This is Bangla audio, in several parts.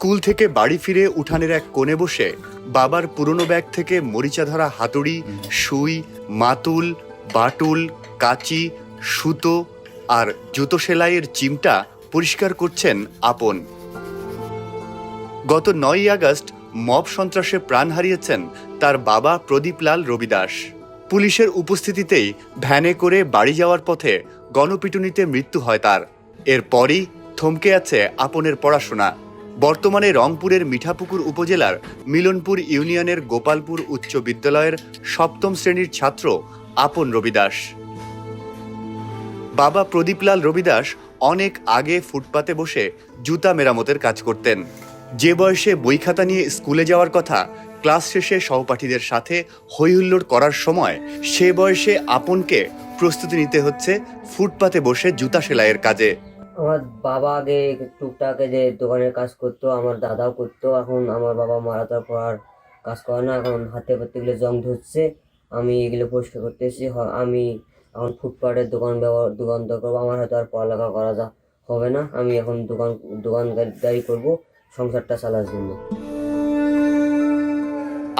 স্কুল থেকে বাড়ি ফিরে উঠানের এক কোণে বসে বাবার পুরনো ব্যাগ থেকে মরিচা ধরা হাতুড়ি, সুই, মাতুল, বাটুল, কাচি, সুতো আর জুতো সেলাইয়ের চিমটা পরিষ্কার করছেন আপন। গত নয়ই আগস্ট মব সন্ত্রাসে প্রাণ হারিয়েছেন তার বাবা প্রদীপলাল রবিদাস। পুলিশের উপস্থিতিতেই ভ্যানে করে বাড়ি যাওয়ার পথে গণপিটুনিতে মৃত্যু হয় তার। এরপরই থমকে আছে আপনের পড়াশোনা। বর্তমানে রংপুরের মিঠাপুকুর উপজেলার মিলনপুর ইউনিয়নের গোপালপুর উচ্চ বিদ্যালয়ের সপ্তম শ্রেণির ছাত্র আপন রবিদাস। বাবা প্রদীপলাল রবিদাস অনেক আগে ফুটপাতে বসে জুতা মেরামতের কাজ করতেন। যে বয়সে বই খাতা নিয়ে স্কুলে যাওয়ার কথা, ক্লাস শেষে সহপাঠীদের সাথে হৈহুল্লোড় করার সময় সে বয়সে আপনকে প্রস্তুতি নিতে হচ্ছে ফুটপাতে বসে জুতা সেলাইয়ের কাজে। আমার বাবা আগে টুকটাক যে দোকানের কাজ করতো, আমার দাদাও করতো। এখন আমার বাবা মারা যাওয়ার পর আর কাজ করে না, এখন হাতে পাতে এগুলো জং ধরছে। আমি এগুলো পরিষ্কার করতেছি আমি এখন ফুটপাতের দোকান ব্যবহার দোকানদার করব। আমার হয়তো আর পড়ালেখা করা যা হবে না। আমি এখন দোকান, দোকানদারি করব, সংসারটা চালার জন্য।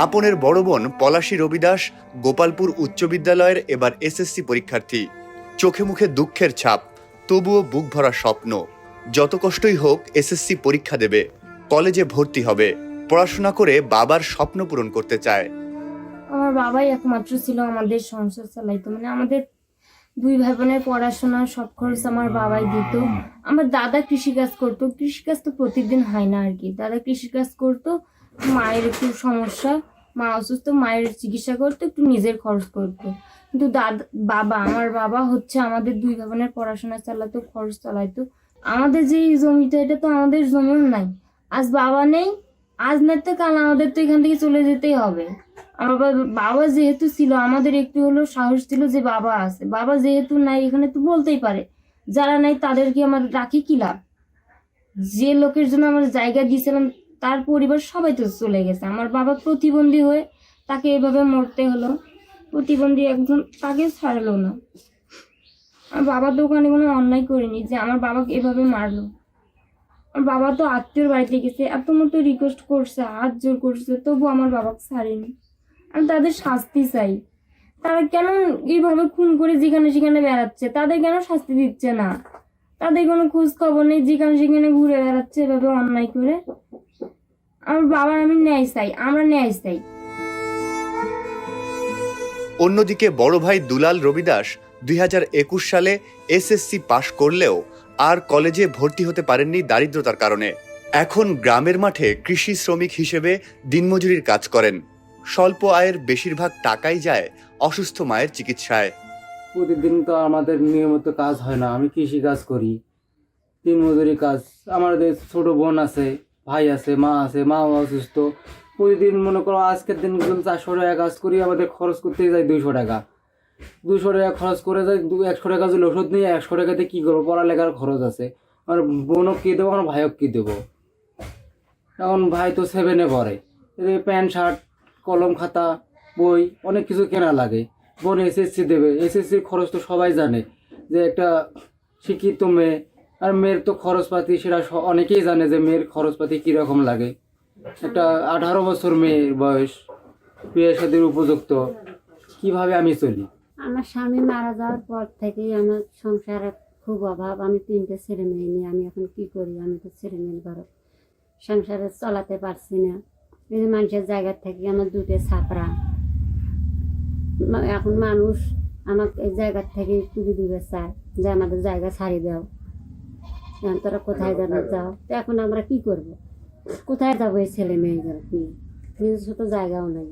আপনের বড় বোন পলাশী রবিদাস গোপালপুর উচ্চ বিদ্যালয়ের এবার এসএসসি পরীক্ষার্থী। চোখে মুখে দুঃখের ছাপ। তবুও বুক ভরা স্বপ্ন। যত কষ্টই হোক, এসএসসি পরীক্ষা দেবে, কলেজে ভর্তি হবে, পড়াশোনা করে বাবার স্বপ্ন পূরণ করতে চায়। আমার বাবাই একমাত্র ছিল আমাদের সংসার চালাইতো মানে আমাদের দুই ভাই বোনের পড়াশোনা, সব খরচ আমার বাবাই দিত। আমার দাদা কৃষিকাজ করতো, কৃষিকাজ তো প্রতিদিন হয় না আর কি। দাদা কৃষিকাজ করতো, মায়ের একটু সমস্যা মা অসুস্থ, মায়ের চিকিৎসা করতো, একটু নিজের খরচ করতো। কিন্তু দাদা, বাবা, আমার বাবা হচ্ছে আমাদের দুই বোনের পড়াশোনা চালাতো, খরচ চালাইতো। আমাদের যে জমিটা, এটা তো আমাদের জমিও নাই। আজ বাবা নেই, আজ না তো কাল আমাদের তো এখান থেকে চলে যেতেই হবে। আমার বাবা যেহেতু ছিল, আমাদের একটু হলো সাহস ছিল যে বাবা আছে। বাবা যেহেতু নাই, এখানে তো বলতেই পারে। যারা নাই, তাদেরকে আমার রাখি কি লাভ? যে লোকের জন্য আমার জায়গা দিয়েছিলাম তার পরিবার সবাই তো চলে গেছে। আমার বাবা প্রতিবন্ধী হয়ে তাকে এভাবে মরতে হলো। প্রতিবন্ধী একজন তাকে ছাড়লো না। আমার বাবার দোকানে কোনো অন্যায় করিনি যে আমার বাবাকে এভাবে মারলো। আমার বাবা তো আত্মীয়র বাড়িতে গেছে, এত মতো রিকোয়েস্ট করছে, হাত জোর করছে, তবু আমার বাবাকে ছাড়েনি। আমি তাদের শাস্তি চাই। তারা কেন এইভাবে খুন করে যেখানে সেখানে বেড়াচ্ছে? তাদের কেন শাস্তি দিচ্ছে না? তাদের কোনো খোঁজ খবর নেই, যেখানে সেখানে ঘুরে বেড়াচ্ছে, এভাবে অন্যায় করে? আমার বাবার আমি ন্যায় চাই আমরা ন্যায় চাই। অন্যদিকে বড় ভাই দুলাল রবিদাস দুই হাজার একুশ সালে এসএসসি পাশ করলেও আর কলেজে ভর্তি হতে পারেননি দারিদ্রতার কারণে। এখন গ্রামের মাঠে কৃষি শ্রমিক হিসেবে দিনমজুরির কাজ করেন। স্বল্প আয়ের বেশিরভাগ টাকাই যায় অসুস্থ মায়ের চিকিৎসায়। প্রতিদিন তো আমাদের নিয়মিত কাজ হয় না আমি কৃষি কাজ করি দিন মজুরি কাজ। আমাদের ছোট বোন আছে ভাই আছে, মা আছে, মাও অসুস্থ। প্রতিদিন মনে করো আজকের দিন চারশো টাকা কাজ করি, আমাদের খরচ করতে যাই দুইশো টাকা। দুশো টাকা খরচ করে যাই দু একশো টাকা যদি ওষুধ নিয়ে একশো টাকাতে কী করব? পড়ালেখার খরচ আছে। আমার বোনও কী দেবো, আমার ভাইও কী দেবো? এখন ভাই তো সেভেনে পড়ে। এদের প্যান্ট, শার্ট, কলম, খাতা, বই, অনেক কিছু কেনা লাগে। বোন এসএসসি দেবে। এসএসসির খরচ তো সবাই জানে যে একটা শিক্ষিত মেয়ে আর মেয়ের তো খরচপাতি সেটা অনেকেই জানে যে মেয়ের খরচপাতি কীরকম লাগে। একটা আঠারো বছর মেয়ের বয়স বিয়ের সাথে উপযুক্ত, কীভাবে আমি চলি? আমার স্বামী মারা যাওয়ার পর থেকেই আমার সংসারে খুব অভাব। আমি তিনটে ছেলে মেয়ে নিয়ে আমি এখন কি করি? আমি তো ছেলে মেয়ের ঘরে সংসারে চালাতে পারছি না। এই মানুষের জায়গা থেকে আমার দুটো ছাপড়া। এখন মানুষ আমাকে এই জায়গা থেকে তুলে দিবে চায় যে আমাদের জায়গা ছাড়ি দাও। তোরা কোথায় যাবে? যাও। তো এখন আমরা কি করব? কোথায় যাব এই ছেলে মেয়েদের নিয়ে? নিজস্ব তো জায়গাও নেই।